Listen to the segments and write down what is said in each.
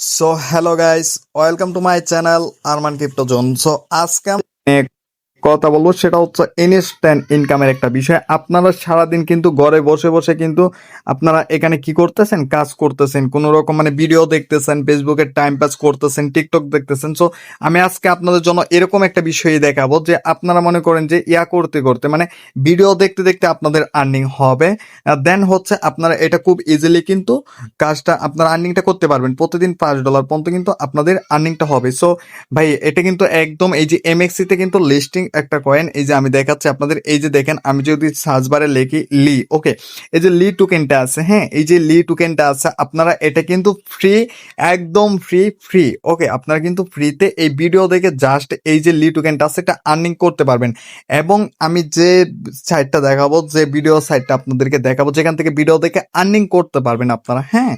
So hello guys welcome to my channel Arman crypto zone so আজকে কথা বলব, সেটা হচ্ছে ইনস্ট্যান্ট ইনকামের একটা বিষয়। আপনারা সারাদিন কিন্তু ঘরে বসে বসে কিন্তু আপনারা এখানে কি করতেছেন? কাজ করতেছেন, কোনো রকম মানে ভিডিও দেখতেছেন ফেসবুকে টাইম পাস করতেছেন টিকটক দেখতেছেন। সো আমি আজকে আপনাদের জন্য এরকম একটা বিষয় দেখাবো যে আপনারা মনে করেন যে ইয়া করতে করতে মানে ভিডিও দেখতে দেখতে আপনাদের আর্নিং হবে। দেন হচ্ছে আপনারা এটা খুব ইজিলি কিন্তু কাজটা আপনারা আর্নিংটা করতে পারবেন। প্রতিদিন পাঁচ ডলার পর্যন্ত কিন্তু আপনাদের আর্নিংটা হবে। সো ভাই, এটা কিন্তু একদম এই যে এমএক্সি তে কিন্তু লিস্টিং একটা কয়েন এই যে আমি দেখাচ্ছি আপনাদের, এই যে দেখেন, আমি যদি সার্চ বারে লিখি লি ওকে এই যে লি টোকেনটা আছে হ্যাঁ? এই যে লি টোকেনটা আছে, আপনারা এটা কিন্তু ফ্রি একদম ফ্রি ফ্রি ওকে আপনারা কিন্তু ফ্রিতে এই ভিডিও দেখে জাস্ট এই যে লি টোকেনটা আছে, এটা আর্নিং করতে পারবেন। এবং আমি যে সাইটটা দেখাবো, যে ভিডিও সাইটটা আপনাদেরকে দেখাবো, যেখান থেকে ভিডিও দেখে আর্নিং করতে পারবেন আপনারা হ্যাঁ?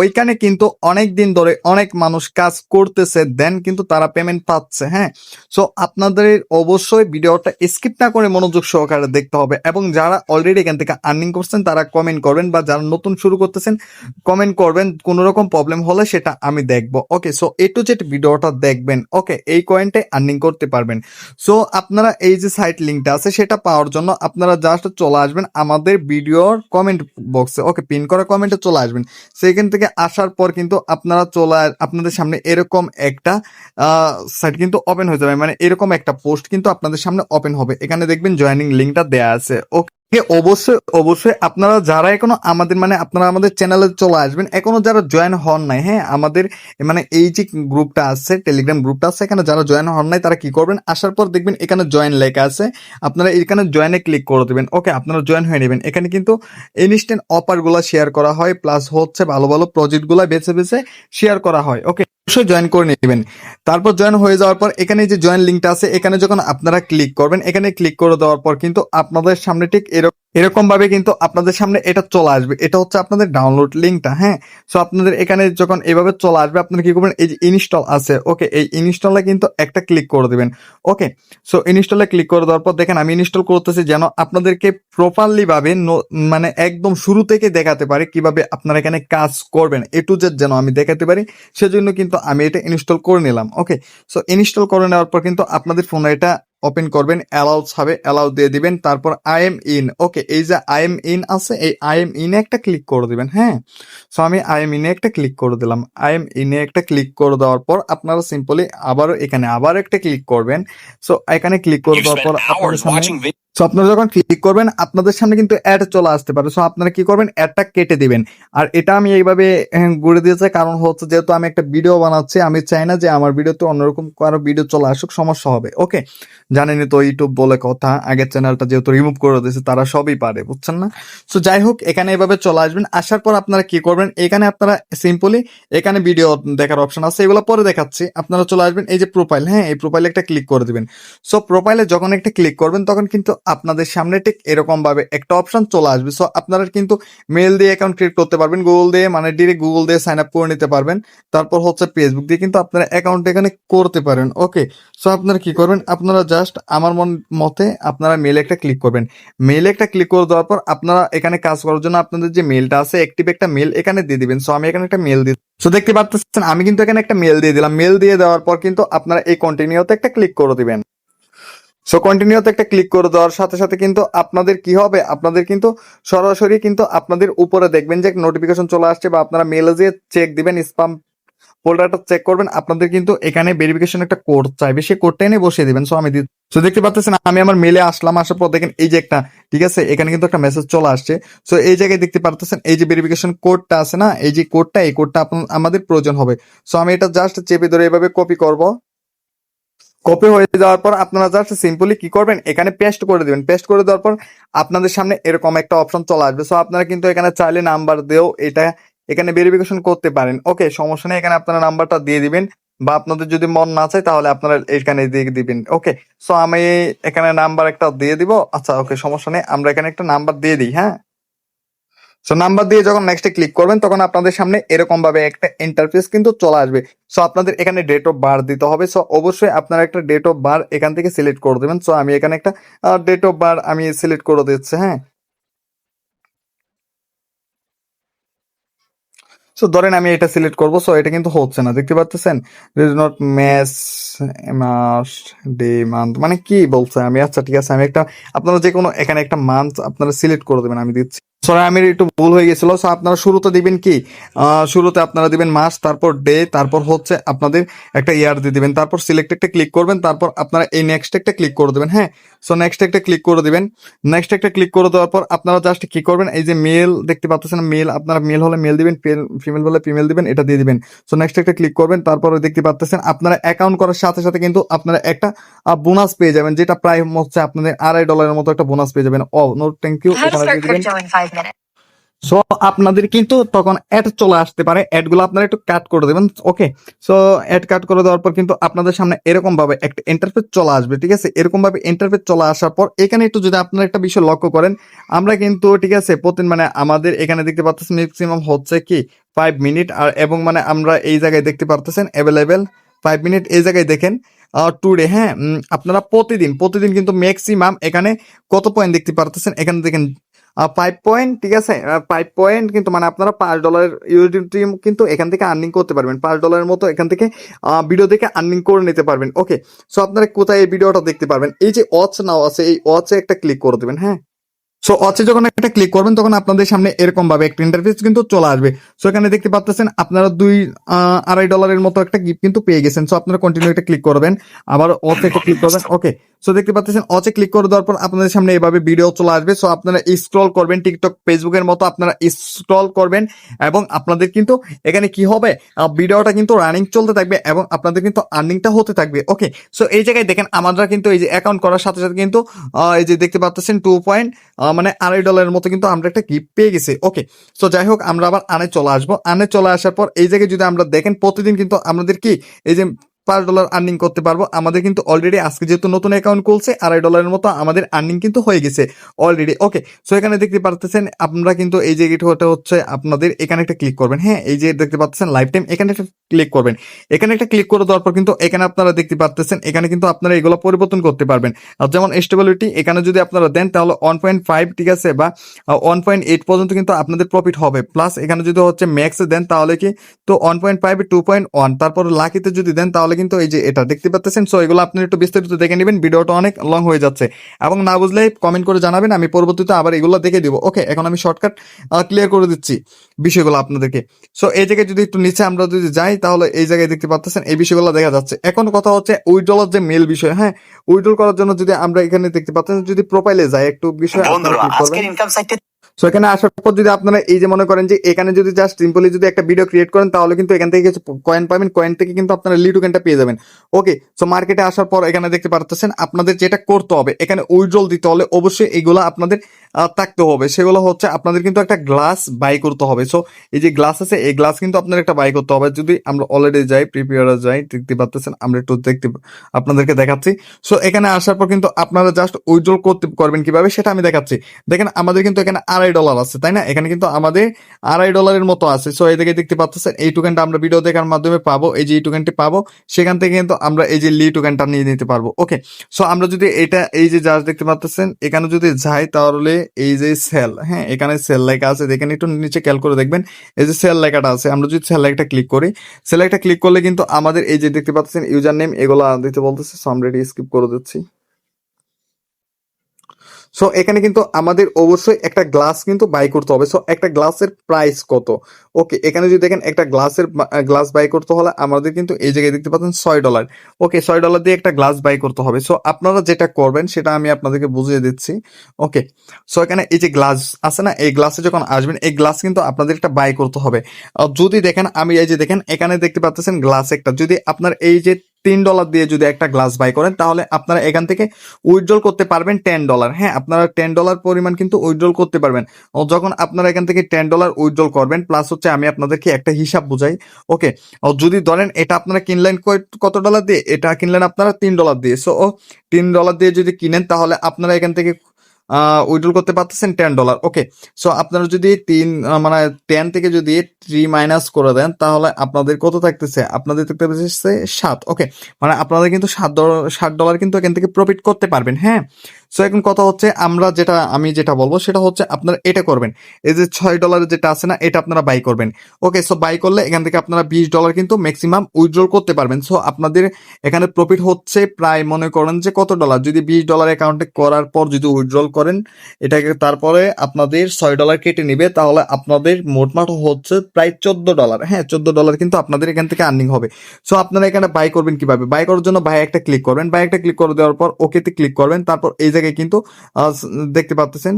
ওইখানে কিন্তু অনেক দিন ধরে অনেক মানুষ কাজ করতেছে দেন কিন্তু তারা পেমেন্ট পাচ্ছে হ্যাঁ? সো আপনাদের অবশ্যই ভিডিওটা স্কিপ না করে মনোযোগ সহকারে দেখতে হবে। এবং যারা অলরেডি এখান থেকে আর্নিং করছেন, তারা কমেন্ট করবেন বা যারা নতুন শুরু করতেছেন কমেন্ট করবেন কোনো রকম প্রবলেম হলে সেটা আমি দেখব। Okay so A to Z ভিডিওটা দেখবেন। ওকে এই কয়েনটাই আর্নিং করতে পারবেন। সো আপনারা এই যে সাইট লিঙ্কটা আছে, সেটা পাওয়ার জন্য আপনারা জাস্ট চলে আসবেন আমাদের ভিডিওর কমেন্ট বক্সে ওকে পিন করা কমেন্টে চলে আসবেন। সেখান থেকে আসার পর কিন্তু আপনারা চলে আপনাদের সামনে এরকম একটা সাইট কিন্তু ওপেন হয়ে যাবে। মানে এরকম একটা পোস্ট কিন্তু আপনাদের সামনে ওপেন হবে। এখানে দেখবেন জয়েনিং লিঙ্কটা দেয়া আছে। ওকে অবশ্যই অবশ্যই আপনারা যারা এখনও আমাদের মানে আপনারা আমাদের চ্যানেলে চলে আসবেন, এখনও যারা জয়েন হন নাই হ্যাঁ আমাদের মানে এই যে গ্রুপটা আছে টেলিগ্রাম গ্রুপটা আছে, এখানে যারা জয়েন হন নাই, তারা কি করবেন? আসার পর দেখবেন এখানে জয়েন লেখা আছে। আপনারা এখানে জয়েনে ক্লিক করে দেবেন। ওকে আপনারা জয়েন হয়ে নেবেন। এখানে কিন্তু ইনস্ট্যান্ট অফারগুলো শেয়ার করা হয় প্লাস হচ্ছে ভালো ভালো প্রজেক্টগুলো বেছে বেছে শেয়ার করা হয়। ওকে অবশ্যই জয়েন করে নেবেন। তারপর জয়েন হয়ে যাওয়ার পর এখানে যে জয়েন লিঙ্কটা আছে, এখানে যখন আপনারা ক্লিক করবেন, এখানে ক্লিক করে দেওয়ার পর কিন্তু আপনাদের সামনে ঠিক এরকম এরকম ভাবে কিন্তু আপনাদের সামনে এটা চলে আসবে। এটা হচ্ছে আপনাদের ডাউনলোড লিঙ্কটা হ্যাঁ? সো আপনাদের এখানে যখন এভাবে চলে আসবে, আপনারা কি করবেন? এই যে ইনস্টল আছে ওকে এই ইনস্টলে কিন্তু একটা ক্লিক করে দিবেন ওকে সো ইনস্টলে ক্লিক করে দেওয়ার পর দেখেন, আমি ইনস্টল করতেছি যেন আপনাদেরকে প্রপারলি ভাবে মানে একদম শুরু থেকে দেখাতে পারি কীভাবে আপনারা এখানে কাজ করবেন। এ টু জেড যেন আমি দেখাতে পারি, সেজন্য কিন্তু আমি এটা ইনস্টল করে নিলাম ওকে সো ইনস্টল করে নেওয়ার পর কিন্তু আপনাদের ফোনে এটা ওপেন করবেন অ্যালাউ ছাবে অ্যালাউ দিয়ে দিবেন তারপর আই এম ইন। ওকে এই যে আই এম ইন আছে এই আই এম ইনে একটা ক্লিক করে দিবেন হ্যাঁ? সো আমি আই এম ইনে একটা ক্লিক করে দিলাম। আই এম ইনে একটা ক্লিক করে দেওয়ার পর আপনারা সিম্পলি আবারও এখানে আবার একটা ক্লিক করবেন। সো এখানে ক্লিক করে দেওয়ার পর আপনাদের সামনে. সো আপনারা যখন ক্লিক করবেন আপনাদের সামনে কিন্তু অ্যাড চলে আসতে পারে। সো আপনারা কি করবেন? অ্যাডটা কেটে দিবেন। আর এটা আমি এইভাবে আহ, গড়ে দিয়েছে কারণ হচ্ছে যেহেতু আমি একটা ভিডিও বানাচ্ছি আমি চাই না যে আমার ভিডিওতে অন্যরকম কারও ভিডিও চলে আসুক সমস্যা হবে। ওকে জানেনই তো ইউটিউব বলে কথা আগের চ্যানেলটা যেহেতু রিমুভ করে দিয়েছে তারা সবই পারে বুঝছেন না? সো যাই হোক এখানে এভাবে চলে আসবেন। আসার পর আপনারা কি করবেন? এখানে আপনারা সিম্পলি এখানে ভিডিও দেখার অপশন আছে এগুলো পরে দেখাচ্ছি। আপনারা চলে আসবেন এই যে প্রোফাইল হ্যাঁ এই প্রোফাইলে একটা ক্লিক করে দিবেন। সো প্রোফাইলে যখন একটা ক্লিক করবেন তখন কিন্তু আপনাদের সামনে ঠিক এরকম ভাবে একটা অপশন চলে আসবে। সো আপনারা কিন্তু মেল দিয়ে অ্যাকাউন্ট ক্রিয়েট করতে পারবেন গুগল দিয়ে মানে ডিরেক্ট গুগল দিয়ে সাইন আপ করে নিতে পারবেন। তারপর হচ্ছে ফেসবুক দিয়ে কিন্তু আপনারা অ্যাকাউন্ট এখানে করতে পারেন। ওকে সো আপনারা কি করবেন? আপনারা জাস্ট আমার মন, মতে আপনারা মেলে একটা ক্লিক করবেন। মেলে একটা ক্লিক করে দেওয়ার পর আপনারা এখানে কাজ করার জন্য আপনাদের যে মেলটা আছে অ্যাক্টিভ একটা মেল এখানে দিয়ে দিবেন। সো আমি এখানে একটা মেল দিই সো দেখতে পাচ্ছেন, আমি কিন্তু এখানে একটা মেল দিয়ে দিলাম। মেল দিয়ে দেওয়ার পর কিন্তু আপনারা এই কন্টিনিউতে একটা ক্লিক করে দিবেন। সো কন্টিনিউতে একটা ক্লিক করে দেওয়ার সাথে সাথে কিন্তু আপনাদের কি হবে? আপনাদের কিন্তু সরাসরি কিন্তু আপনাদের উপরে দেখবেন যে নোটিফিকেশন চলে আসছে বা আপনারা মেলে যে চেক দিবেন স্পাম ফোল্ডারটা চেক করবেন, আপনাদের কিন্তু এখানে ভেরিফিকেশন একটা কোড চাইবে। সেই কোডটা এনে বসিয়ে দিবেন। সো আমি সো দেখতে পাচ্ছেন আমি আমার মেলে আসলাম, আসার পর দেখেন এই যে একটা, ঠিক আছে? এখানে কিন্তু একটা মেসেজ চলে আসছে। সো এই জায়গায় দেখতে পারতেছেন, এই যে ভেরিফিকেশন কোডটা আছে না? এই যে কোডটা এই কোডটা আমাদের প্রয়োজন হবে। সো আমি এটা জাস্ট চেপে ধরে এভাবে কপি করব। কপি হয়ে যাওয়ার পর আপনারা জাস্ট সিম্পলি কি করবেন? এখানে পেস্ট করে দিবেন। পেস্ট করে দেওয়ার পর আপনাদের সামনে এরকম একটা অপশন চলে আসবে। সো আপনারা কিন্তু এখানে চাইলে নাম্বার দিয়েও এটা এখানে ভেরিফিকেশন করতে পারেন। ওকে সমস্যা নেই। এখানে আপনারা নাম্বারটা দিয়ে দিবেন বা আপনাদের যদি মন না চায় তাহলে আপনারা এখানে দিয়ে দিবেন। ওকে সো আমি এখানে নাম্বার একটা দিয়ে দিব। আচ্ছা ওকে সমস্যা নেই। আমরা এখানে একটা নাম্বার দিয়ে দিই হ্যাঁ? সো নাম্বার দিয়ে যখন নেক্সটে ক্লিক করবেন, তখন আপনাদের সামনে এরকম ভাবে একটা ইন্টারফেস কিন্তু চলে আসবে। সো আপনাদের এখানে ডেট অফ বার দিতে হবে। সো অবশ্যই আপনারা একটা ডেট অফ বার এখান থেকে সিলেক্ট করে দেবেন। সো আমি এখানে একটা ডেট অফ বার আমি সিলেক্ট করে দিচ্ছি হ্যাঁ। সো ধরেন আমি এটা সিলেক্ট করব। সো এটা কিন্তু হচ্ছে না, দেখতে পাচ্ছেন? দিস নট ম্যাচ মাস ডে মান্থ মানে কি বলছে? আমি আচ্ছা ঠিক আছে, আমি একটা, আপনারা যে কোনো এখানে একটা মান্থ আপনারা সিলেক্ট করে দেবেন, আমি দিচ্ছি। সরি আমি একটু ভুল হয়ে গেছিল। সো আপনারা শুরুতে দিবেন কি? শুরুতে আপনারা দিবেন মাস তারপর ডে তারপর হচ্ছে আপনাদের একটা ইয়ার দিয়ে দিবেন। তারপর সিলেক্ট একটা ক্লিক করবেন তারপর আপনারা এই নেক্সট একটা ক্লিক করে দেবেন হ্যাঁ? সো নেক্সট একটা ক্লিক করে দিবেন। নেক্সট একটা ক্লিক করে দেওয়ার পর আপনারা জাস্ট কি করবেন? এই যে মেল দেখতে পাচ্ছেন মেল আপনারা মেল হলে মেল দিবেন ফিমেল হলে ফিমেল দিবেন এটা দিয়ে দিবেন। সো নেক্সট একটা ক্লিক করবেন তারপর দেখতে পাচ্ছেন আপনারা অ্যাকাউন্ট করার সাথে সাথে কিন্তু আপনারা একটা বোনাস পেয়ে যাবেন যেটা প্রায় হচ্ছে আপনাদের আড়াই ডলারের মতো একটা বোনাস পেয়ে যাবেন। ও নো থ্যাংক ইউ সো আপনাদের কিন্তু তখন অ্যাড চলে আসতে পারে। অ্যাডগুলো আপনারা একটু কাট করে দেবেন। ওকে সো অ্যাড কাট করে দেওয়ার পর কিন্তু আপনাদের সামনে এরকম ভাবে একটা ইন্টারফেস চলে আসবে, ঠিক আছে? এরকম ভাবে ইন্টারফেস চলে আসার পর এখানে একটু যদি আপনারা একটা বিষয় লক্ষ্য করেন, আমরা কিন্তু, ঠিক আছে, প্রতিদিন মানে আমাদের এখানে দেখতে পাচ্ছেন ম্যাক্সিমাম হচ্ছে কি ফাইভ মিনিট আর এবং মানে আমরা এই জায়গায় দেখতে পারতেছেন অ্যাভেলেবেল ফাইভ মিনিট এই জায়গায় দেখেন। টুডে হ্যাঁ আপনারা প্রতিদিন প্রতিদিন কিন্তু ম্যাক্সিমাম এখানে কত পয়েন্ট দেখতে পারতেছেন? এখানে দেখেন ফাইভ পয়েন্ট ঠিক আছে? পাইপ পয়েন্ট কিন্তু মানে আপনারা পাঁচ ডলারের ইউটিউব কিন্তু এখান থেকে আর্নিং করতে পারবেন। পাঁচ ডলারের মতো এখান থেকে ভিডিও দেখে আর্নিং করে নিতে পারবেন। ওকে সো আপনারা কোথায় এই ভিডিওটা দেখতে পারবেন? এই যে ওয়াচ নাও আছে, এই ওয়াচে একটা ক্লিক করে দেবেন হ্যাঁ? সো অচে যখন একটা ক্লিক করবেন, তখন আপনাদের সামনে এরকম ভাবে একটা ইন্টারফেস কিন্তু চলে আসবে। সো এখানে দেখতে পাচ্ছেন আপনারা দুই আড়াই ডলারের মতো একটা গিফট কিন্তু পেয়ে গেছেন। সো আপনারা কন্টিনিউ একটা ক্লিক করবেন। আবার ওতে একটা ক্লিক করবেন। ওকে সো দেখতে পাচ্ছেন অচে ক্লিক করে দেওয়ার পর আপনাদের সামনে এভাবে ভিডিও চলে আসবে। সো আপনারা স্ক্রল করবেন টিকটক ফেসবুকের মতো, আপনারা স্ক্রল করবেন এবং আপনাদের কিন্তু এখানে কি হবে? ভিডিওটা কিন্তু রানিং চলতে থাকবে এবং আপনাদের কিন্তু আর্নিংটা হতে থাকবে। ওকে সো এই জায়গায় দেখেন আমরা কিন্তু এই যে অ্যাকাউন্ট করার সাথে সাথে কিন্তু এই যে দেখতে পাচ্ছেন টু পয়েন্ট মানে আড়াই ডলারের মতো কিন্তু আমরা একটা গিফট পেয়ে গেছি। ওকে সো যাই হোক, আমরা আবার আনে চলে আসব। আনে চলে আসার পর এই জায়গায় যদি আমরা দেখেন, প্রতিদিন কিন্তু আমাদের কি, এই যে পাঁচ ডলার আর্নিং করতে পারব। আমাদের কিন্তু অলরেডি আজকে যেহেতু নতুন অ্যাকাউন্ট খুলছে, আড়াই ডলারের মতো আমাদের আর্নিং কিন্তু হয়ে গেছে অলরেডি ওকে সো এখানে দেখতে পারতেছেন, আপনারা কিন্তু এই যে এটা হচ্ছে, আপনাদের এখানে একটা ক্লিক করবেন। হ্যাঁ এই যে দেখতে পাচ্ছেন লাইফ টাইম এখানে একটা ক্লিক করবেন। এখানে একটা ক্লিক করে দেওয়ার পর কিন্তু এখানে আপনারা দেখতে পাচ্ছেন এখানে কিন্তু আপনারা এগুলো পরিবর্তন করতে পারবেন। আর যেমন স্টেবিলিটি এখানে যদি আপনারা দেন, তাহলে ওয়ান পয়েন্ট ফাইভ ঠিক আছে, বা ওয়ান পয়েন্ট এইট পর্যন্ত কিন্তু আপনাদের প্রফিট হবে। প্লাস এখানে যদি হচ্ছে ম্যাক্সে দেন, তাহলে কি, তো one point five two point one তারপর লাকিতে যদি দেন, তাহলে কিন্তু এই যে এটা দেখতে পাচ্ছেন সো এগুলো আপনি একটু বিস্তারিত দেখে নেবেন ভিডিওটা অনেক লং হয়ে যাচ্ছে। এবং না বুঝলে কমেন্ট করে জানাবেন আমি পরবর্তীতে আবার এগুলো দেখে দিব। ওকে এখন আমি শর্টকাট ক্লিয়ার করে দিচ্ছি বিষয়গুলো আপনাদেরকে। সো এই জায়গায় যদি একটু নিচে আমরা যদি যাই তাহলে এই জায়গায় দেখতে পাচ্ছেন এই বিষয়গুলো দেখা যাচ্ছে। এখন কথা হচ্ছে উইড্রলার যে মেল বিষয় হ্যাঁ? উইড্রল করার জন্য যদি আমরা এখানে দেখতে পাচ্ছেন যদি প্রোফাইলে যাই একটু বিষয় সো এখানে আসার পর যদি আপনারা এই যে মনে করেন যে এখানে যদি জাস্ট সিম্পলি যদি একটা ভিডিও ক্রিয়েট করেন, তাহলে কিন্তু এখান থেকে কিছু কয়েন পাবেন। কয়েন থেকে কিন্তু আপনারা লিড টোকেনটা পেয়ে যাবেন। ওকে সো মার্কেটে আসার পর এখানে দেখতে পারতেছেন, আপনাদের যেটা করতে হবে, এখানে উইড্রল দিতে হলে অবশ্যই এগুলো আপনাদের থাকতে হবে। সেগুলো হচ্ছে আপনাদের কিন্তু একটা গ্লাস বাই করতে হবে। সো এই যে গ্লাস আছে, এই গ্লাস কিন্তু আপনার একটা বাই করতে হবে। যদি আমরা অলরেডি যাই প্রিপেয়ারে যাই, দেখতে পাচ্ছেন আমরা একটু দেখতে, আপনাদেরকে দেখাচ্ছি। সো এখানে আসার পর কিন্তু আপনারা জাস্ট উইড্রল করতে, করবেন কীভাবে, সেটা আমি দেখাচ্ছি। দেখেন, আমাদের কিন্তু এখানে আড়াই ডলার আছে, তাই না? এখানে কিন্তু আমাদের আড়াই ডলারের মতো আছে। সো এই এদিকে দেখতে পাচ্ছেন, এই টোকেনটা আমরা ভিডিও দেখার মাধ্যমে পাবো, এই যে এই টোকেনটি পাবো, সেখান থেকে কিন্তু আমরা এই যে লি টোকেনটা নিয়ে নিতে পারব। ওকে সো আমরা যদি এটা, এই যে জাস্ট দেখতে পাচ্ছেন, এখানে যদি যাই তাহলে এই যে সেল হ্যাঁ এখানে সেল লেখা আছে। দেখেন, একটু নিচে খেয়াল করে দেখবেন, এই যে সেল লেখাটা আছে। আমরা যদি সেল লেখাটা ক্লিক করি সেল লেখাটা ক্লিক করলে কিন্তু আমাদের এই যে দেখতে পাচ্ছেন ইউজার নেম এগুলো দিতে বলতেছে সো আমরা স্কিপ করে দিচ্ছি। সো এখানে কিন্তু আমাদের অবশ্যই একটা গ্লাস কিন্তু বাই করতে হবে। সো একটা গ্লাসের প্রাইস কত? ওকে এখানে যদি দেখেন একটা গ্লাসের গ্লাস বাই করতে হলে আমাদের কিন্তু এই জায়গায় দেখতে পাচ্ছেন ছয় ডলার ওকে ছয় ডলার দিয়ে একটা গ্লাস বাই করতে হবে। সো আপনারা যেটা করবেন, সেটা আমি আপনাদেরকে বুঝিয়ে দিচ্ছি। ওকে সো এখানে এই যে গ্লাস আছে না, এই গ্লাসে যখন আসবেন, এই গ্লাস কিন্তু আপনাদের একটা বাই করতে হবে। যদি দেখেন, আমি এই যে দেখেন, এখানে দেখতে পাচ্ছেন গ্লাস একটা। যদি আপনার এই যে তিন ডলার দিয়ে যদি একটা গ্লাস বাই করেন, তাহলে আপনারা এখান থেকে উইথড্রল করতে পারবেন টেন ডলার হ্যাঁ আপনারা টেন ডলার পরিমাণ কিন্তু উইথড্রল করতে পারবেন। ও যখন আপনারা এখান থেকে টেন ডলার উইথড্রল করবেন প্লাস হচ্ছে আমি আপনাদেরকে একটা হিসাব বুঝাই। ওকে, ও যদি ধরেন এটা আপনারা কিনলেন কত ডলার দিয়ে? এটা কিনলেন আপনারা তিন ডলার দিয়ে। সো ও তিন ডলার দিয়ে যদি কিনেন, তাহলে আপনারা এখান থেকে উইথড্রল করতে পারতেছেন টেন ডলার ওকে সো আপনারা যদি তিন মানে টেন থেকে যদি থ্রি মাইনাস করে দেন, তাহলে আপনাদের কত থাকতেছে? আপনাদের থাকতেছে সাত। ওকে মানে আপনাদের কিন্তু সাত ডলার ষাট ডলার কিন্তু এখান থেকে প্রফিট করতে পারবেন হ্যাঁ? সো এখন কথা হচ্ছে আমরা যেটা, আমি যেটা বলব সেটা হচ্ছে আপনারা এটা করবেন। এই যে ছয় ডলারের যেটা আছে না, এটা আপনারা বাই করবেন। ওকে সো বাই করলে এখান থেকে আপনারা বিশ ডলার কিন্তু ম্যাক্সিমাম উইথড্রল করতে পারবেন। সো আপনাদের এখানে প্রফিট হচ্ছে প্রায় মনে করেন যে কত ডলার যদি বিশ ডলার অ্যাকাউন্টে করার পর যদি উইথড্রল করেন, এটাকে তারপরে আপনাদের ছয় ডলার কেটে নিবে, তাহলে আপনাদের মোটমাট হচ্ছে প্রায় চোদ্দ ডলার হ্যাঁ চোদ্দ ডলার কিন্তু আপনাদের এখান থেকে আর্নিং হবে। সো আপনারা এখানে বাই করবেন কীভাবে? বাই করার জন্য বাই একটা ক্লিক করবেন। বাই একটা ক্লিক করে দেওয়ার পর ওকেতে ক্লিক করবেন। তারপর এই জায়গায় কিন্তু দেখতে পাচ্ছেন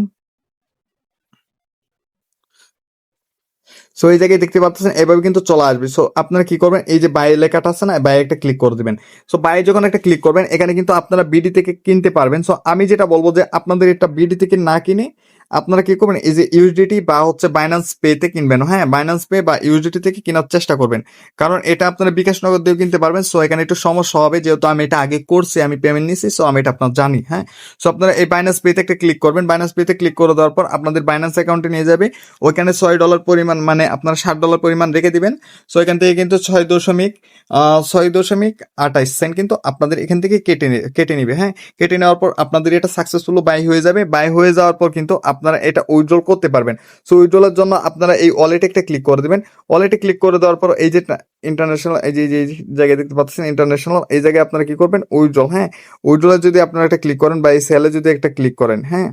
সো এই জায়গায় দেখতে পাচ্ছেন এভাবে কিন্তু চলে আসবে। সো আপনারা কি করবেন, এই যে বাই লেখাটা আছে না বাইরে একটা ক্লিক করে দিবেন। সো বাইরে যখন একটা ক্লিক করবেন, এখানে কিন্তু আপনারা বিডি থেকে কিনতে পারবেন। সো আমি যেটা বলব যে, আপনাদের এটা বিডি থেকে না কিনে আপনারা কি করবেন? এই যে ইউএসডিটি বা হচ্ছে বাইন্যান্স পেতে কিনবেন। হ্যাঁ বাইন্যান্স পে বা ইউএসডিটি থেকে কেনার চেষ্টা করবেন। কারণ এটা আপনারা বিকাশ নগর কিনতে পারবেন। সো এখানে একটু সমস্যা হবে যেহেতু আমি এটা আগে করছি, আমি পেমেন্ট নিছি। সো আমি এটা আপনার জানি হ্যাঁ? সো আপনারা এই বাইন্যান্স পেতে একটা ক্লিক করবেন। বাইন্যান্স পেতে ক্লিক করে দেওয়ার পর আপনাদের বাইন্যান্স অ্যাকাউন্টে নিয়ে যাবে। ওইখানে ছয় ডলার পরিমাণ মানে আপনারা ষাট ডলার পরিমাণ রেখে দিবেন। সো এখান থেকে কিন্তু ছয় দশমিক ছয় দশমিক আঠাইশ সেন্ট কিন্তু আপনাদের এখান থেকে কেটে কেটে নিবে হ্যাঁ? কেটে নেওয়ার পর আপনাদের এটা সাকসেসফুল বাই হয়ে যাবে। বাই হয়ে যাওয়ার পর কিন্তু আপনারা এটা উইড্রল করতে পারবেন। সো উইড্রলের জন্য আপনারা এই ওয়ালেটে একটা ক্লিক করে দেবেন। ওয়ালেটে ক্লিক করে দেওয়ার পর এই যে ইন্টারন্যাশনাল এই যে জায়গায় দেখতে পাচ্ছেন ইন্টারন্যাশনাল এই জায়গায় আপনারা কি করবেন? উইড্রল হ্যাঁ? উইড্রলে যদি আপনারা একটা ক্লিক করেন বা এই সেলে যদি একটা ক্লিক করেন হ্যাঁ?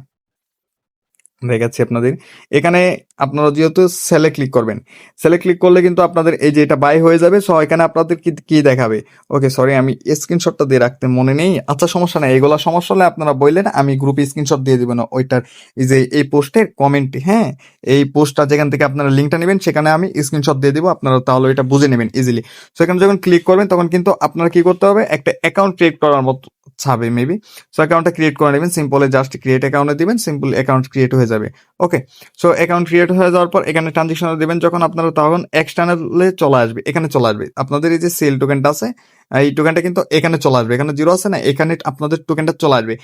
দেখাচ্ছি আপনাদের। এখানে আপনারা যেহেতু সেলে ক্লিক করবেন। সেলে ক্লিক করলে কিন্তু আপনাদের এই যে এটা বাই হয়ে যাবে সো এখানে আপনাদের কি কি দেখাবে? ওকে সরি আমি স্ক্রিনশটটা দিয়ে রাখতে মনে নেই। আচ্ছা সমস্যা নেই, এগুলো সমস্যা হলে আপনারা বললেন, আমি গ্রুপে স্ক্রিনশট দিয়ে দিবেন ওইটার এই যে, এই পোস্টের কমেন্ট হ্যাঁ? এই পোস্টটা যেখান থেকে আপনারা লিঙ্কটা নেবেন, সেখানে আমি স্ক্রিনশট দিয়ে দিব, আপনারা তাহলে এটা বুঝে নেবেন ইজিলি সো এখানে যখন ক্লিক করবেন, তখন কিন্তু আপনারা কি করতে হবে? একটা অ্যাকাউন্ট ক্রিয়েট করার মতো ছাবে মেবি সো অ্যাকাউন্টটা ক্রিয়েট করে নেবেন সিম্পলে জাস্ট ক্রিয়েট অ্যাকাউন্টে দিবেন সিম্পল অ্যাকাউন্ট ক্রিয়েট হয়ে যাবে। ওকে সো অ্যাকাউন্ট ক্রিয়েট হয়ে যাওয়ার পর এখানে ট্রানজেকশন দেবেন, যখন আপনারা তখন এক্সটার্নালে চলে আসবে, এখানে চলে আসবে। আপনাদের এই যে সেল টোকেনটা আছে এই টোকেনটা কিন্তু এখানে চলে আসবে। এখানে জিরো আছে না, এখানে আপনাদের টোকেনটা চলে আসবে।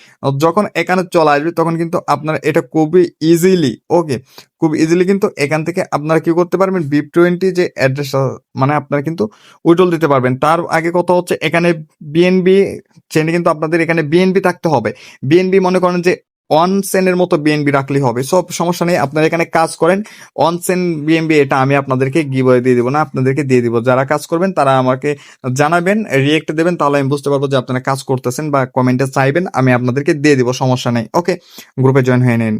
যখন এখানে চলে আসবে, তখন কিন্তু আপনারা এটা খুবই ইজিলি ওকে খুব ইজিলি কিন্তু এখান থেকে আপনারা কি করতে পারবেন? বিপ টোয়েন্টি যে অ্যাড্রেস মানে আপনারা কিন্তু উইড্রল দিতে পারবেন। তার আগে কথা হচ্ছে, এখানে বিএনবি চেনে কিন্তু আপনাদের এখানে বিএনবি থাকতে হবে। বিএনবি মনে করেন যে অন সেনের মতো বিএনবি রাখলেই হবে। সব সমস্যা নেই, আপনারা এখানে কাজ করেন। অন সেন বিএনবি এটা আমি আপনাদেরকে গিবয়ে দিয়ে দিব না, আপনাদেরকে দিয়ে দিব। যারা কাজ করবেন, তারা আমাকে জানাবেন রিয়েক্ট দেবেন, তাহলে আমি বুঝতে পারব যে আপনারা কাজ করতেছেন বা কমেন্টে চাইবেন, আমি আপনাদেরকে দিয়ে দিব, সমস্যা নেই। ওকে গ্রুপে জয়েন হয়ে নিন।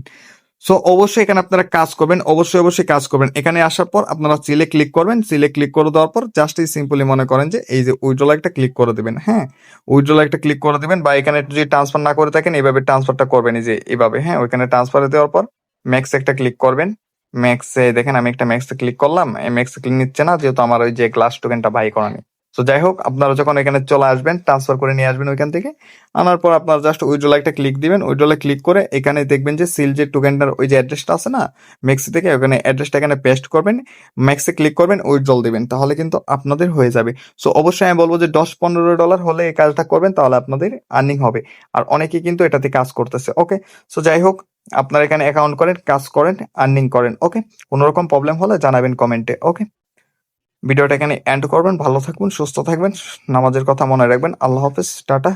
সো অবশ্যই এখানে আপনারা কাজ করবেন, অবশ্যই অবশ্যই কাজ করবেন। এখানে আসার পর আপনারা সিলে ক্লিক করবেন সিলে ক্লিক করে দেওয়ার পর জাস্ট এই সিম্পলি মনে করেন যে এই যে উইড্রল একটা ক্লিক করে দেবেন হ্যাঁ? উইড্রল একটা ক্লিক করে দেবেন বা এখানে যদি ট্রান্সফার না করে থাকেন, এইভাবে ট্রান্সফারটা করবেন, এই যে এইভাবে হ্যাঁ? ওইখানে ট্রান্সফারে দেওয়ার পর ম্যাক্স একটা ক্লিক করবেন। ম্যাক্সে দেখেন আমি একটা ম্যাক্সে ক্লিক করলাম ম্যাক্সে ক্লিক নিচ্ছে না, যেহেতু আমার ওই যে গ্লাস টোকেনটা বাই করা তো যাই হোক আপনারা যখন এখানে চলে আসবেন ট্রান্সফার করে নিয়ে আসবেন ওইখান থেকে, আনার পর আপনারা জাস্ট উইড্রল একটা ক্লিক দিবেন উইড্রলে ক্লিক করে এখানে দেখবেন যে সিল যে টোকেনটার ওই যে অ্যাড্রেসটা আছে না ম্যাক্সি থেকে, ওখানে অ্যাড্রেসটা এখানে পেস্ট করবেন ম্যাক্সে ক্লিক করবেন উইড্রল দিবেন, তাহলে কিন্তু আপনাদের হয়ে যাবে। সো অবশ্যই আমি বলব যে দশ পনেরো ডলার হলে এই কাজটা করবেন, তাহলে আপনাদের আর্নিং হবে। আর অনেকেই কিন্তু এটাতে কাজ করতেছে ওকে সো যাই হোক আপনারা এখানে অ্যাকাউন্ট করেন, কাজ করেন আর্নিং করেন ওকে কোনোরকম প্রবলেম হলে জানাবেন কমেন্টে ওকে ভিডিওটা এখানে এন্ড করবেন। ভালো থাকবেন, সুস্থ থাকবেন, নামাজের কথা মনে রাখবেন। আল্লাহ হাফেজ, টাটা